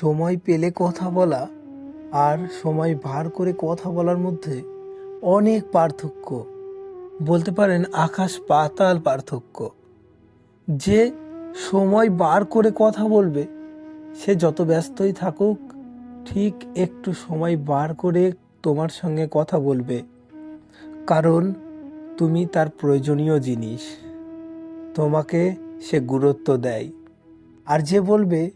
সময় পেলে কথা বলা আর সময় বার করে কথা বলার মধ্যে অনেক পার্থক্য। বলতে পারেন আকাশ পাতাল পার্থক্য। যে সময় বার করে কথা বলবে, সে যত ব্যস্তই থাকুক, ঠিক একটু সময় বার করে তোমার সঙ্গে কথা বলবে। কারণ তুমি তার প্রয়োজনীয় জিনিস। তোমাকে সে গুরুত্ব দেয়। আর যে বলবে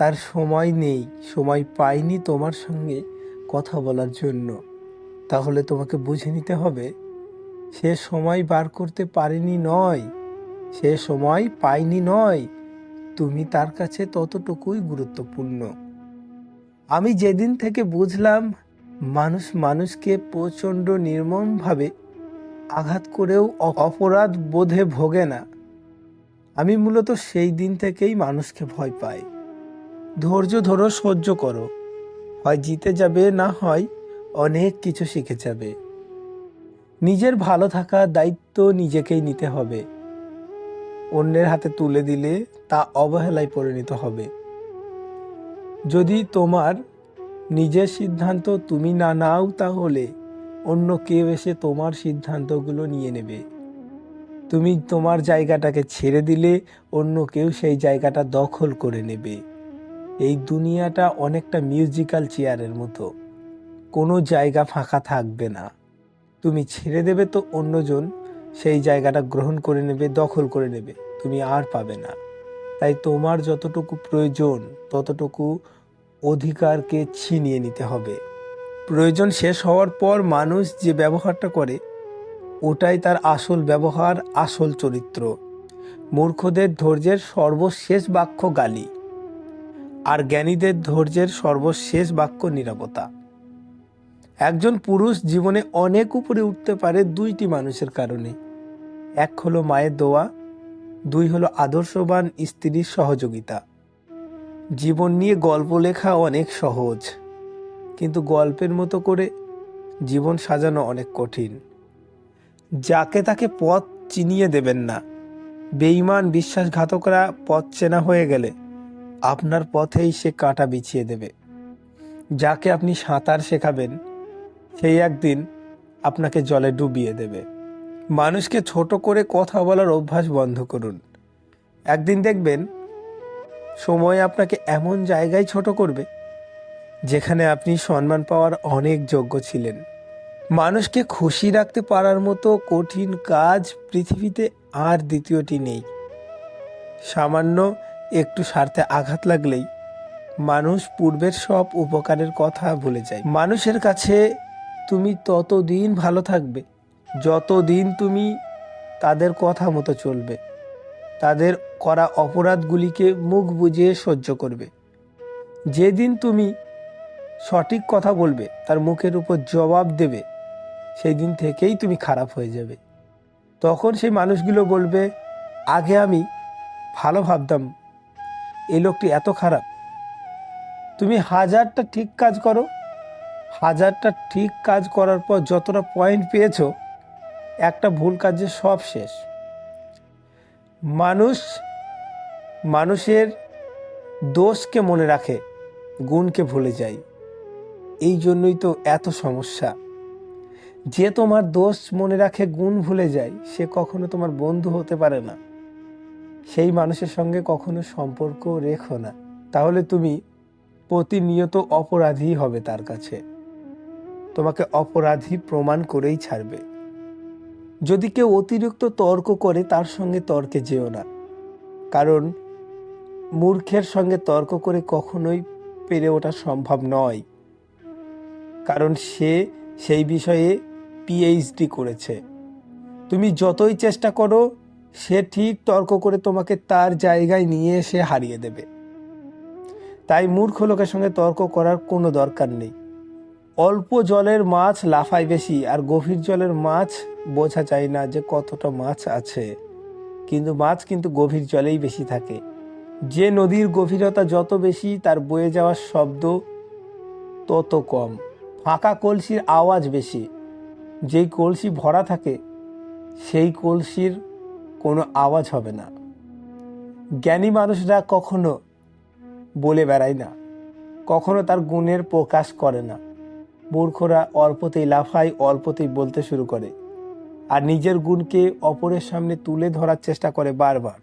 তার সময় নেই, সময় পাইনি তোমার সঙ্গে কথা বলার জন্য। তাহলে তোমাকে বুঝে নিতে হবে, সে সময় বার করতে পারেনি নয়, সে সময় পায়নি নয়, তুমি তার কাছে ততটুকুই গুরুত্বপূর্ণ। আমি যেদিন থেকে বুঝলাম, মানুষ মানুষকে প্রচণ্ড নির্মমভাবে আঘাত করেও অপরাধ বোধে ভোগে না। আমি মূলত সেই দিন থেকেই মানুষকে ভয় পাই। ধৈর্য ধরো, সহ্য করো। হয় জিতে যাবে, না হয় অনেক কিছু শিখে যাবে। নিজের ভালো থাকার দায়িত্ব নিজেকেই নিতে হবে। অন্যের হাতে তুলে দিলে তা অবহেলায় পরিণত হবে। যদি তোমার নিজের সিদ্ধান্ত তুমি না নাও, তাহলে অন্য কেউ এসে তোমার সিদ্ধান্তগুলো নিয়ে নেবে। তুমি তোমার জায়গাটাকে ছেড়ে দিলে অন্য কেউ সেই জায়গাটা দখল করে নেবে। এই দুনিয়াটা অনেকটা মিউজিক্যাল চেয়ারের মতো। কোনো জায়গা ফাঁকা থাকবে না। তুমি ছেড়ে দেবে তো অন্যজন, সেই জায়গাটা গ্রহণ করে নেবে, দখল করে নেবে। তুমি আর পাবে না। তাই তোমার যতটুকু প্রয়োজন, ততটুকু অধিকারকে ছিনিয়ে নিতে হবে। প্রয়োজন শেষ হওয়ার পর মানুষ যে ব্যবহারটা করে, ওটাই তার আসল ব্যবহার, আসল চরিত্র। মূর্খদের ধৈর্যের সর্বশেষ বাক্য গালি। আর জ্ঞানীদের ধৈর্যের সর্বশেষ বাক্য নিরাপত্তা একজন পুরুষ জীবনে অনেক উপরে উঠতে পারে দুইটি মানুষের কারণে। এক হলো মায়ের দোয়া, দুই হলো আদর্শবান স্ত্রীর সহযোগিতা। জীবন নিয়ে গল্প লেখা অনেক সহজ, কিন্তু গল্পের মতো করে জীবন সাজানো অনেক কঠিন। যাকে তাকে পথ চিনিয়ে দেবেন না। বেঈমান বিশ্বাসঘাতকরা পথ চেনা হয়ে গেলে আপনার পথেই সে কাঁটা বিছিয়ে দেবে। যাকে আপনি সাঁতার শেখাবেন, সেই একদিন আপনাকে জলে ডুবিয়ে দেবে। মানুষকে ছোট করে কথা বলার অভ্যাস বন্ধ করুন। একদিন দেখবেন, সময় আপনাকে এমন জায়গায় ছোট করবে, যেখানে আপনি সম্মান পাওয়ার অনেক যোগ্য ছিলেন। মানুষকে খুশি রাখতে পারার মতো কঠিন কাজ পৃথিবীতে আর দ্বিতীয়টি নেই। সামান্য একটু স্বার্থে আঘাত লাগলেই মানুষ পূর্বের সব উপকারের কথা ভুলে যায়। মানুষের কাছে তুমি ততদিন ভালো থাকবে, যতদিন তুমি তাদের কথা মতো চলবে। তাদের করা অপরাধগুলিকে মুখ বুজিয়ে সহ্য করবে। যেদিন তুমি সঠিক কথা বলবে, তার মুখের উপর জবাব দেবে সেই দিন থেকেই তুমি খারাপ হয়ে যাবে। তখন সেই মানুষগুলো বলবে, আগে আমি ভালো ভাবতাম এই লোকটি এত খারাপ। তুমি হাজারটা ঠিক কাজ করো। হাজারটা ঠিক কাজ করার পর যতটা পয়েন্ট পেয়েছ, একটা ভুল কাজে সব শেষ। মানুষ, মানুষের দোষকে মনে রাখে, গুণকে ভুলে যায়। এই জন্যই তো এত সমস্যা। যে তোমার দোষ মনে রাখে, গুণ ভুলে যায়, সে কখনো তোমার বন্ধু হতে পারে না। সেই মানুষের সঙ্গে কখনো সম্পর্ক রেখো না। তাহলে তুমি প্রতিনিয়ত অপরাধী হবে তার কাছে। তোমাকে অপরাধী প্রমাণ করেই ছাড়বে। যদি কেউ অতিরিক্ত তর্ক করে তার সঙ্গে তর্কে যেও না। কারণ মূর্খের সঙ্গে তর্ক করে কখনোই পেরে ওঠা সম্ভব নয়। কারণ সে সেই বিষয়ে পিএইচডি করেছে। তুমি যতই চেষ্টা করো সে ঠিক তর্ক করে তোমাকে তার জায়গায় নিয়ে এসে হারিয়ে দেবে। তাই মূর্খ লোকের সঙ্গে তর্ক করার কোনো দরকার নেই। অল্প জলের মাছ লাফায় বেশি আর গভীর জলের মাছ বোঝা যায় না যে কতটা মাছ আছে। কিন্তু মাছ কিন্তু গভীর জলেই বেশি থাকে। যে নদীর গভীরতা যত বেশি, তার বয়ে যাওয়ার শব্দ তত কম। ফাঁকা কলসির আওয়াজ বেশি। যেই কলসি ভরা থাকে, সেই কলসির কোনো আওয়াজ হবে না। জ্ঞানী মানুষরা কখনো বলে বেড়ায় না, কখনো তার গুণের প্রকাশ করে না। মূর্খরা অল্পতেই লাফায়, অল্পতেই বলতে শুরু করে, আর নিজের গুণকে অপরের সামনে তুলে ধরার চেষ্টা করে বারবার।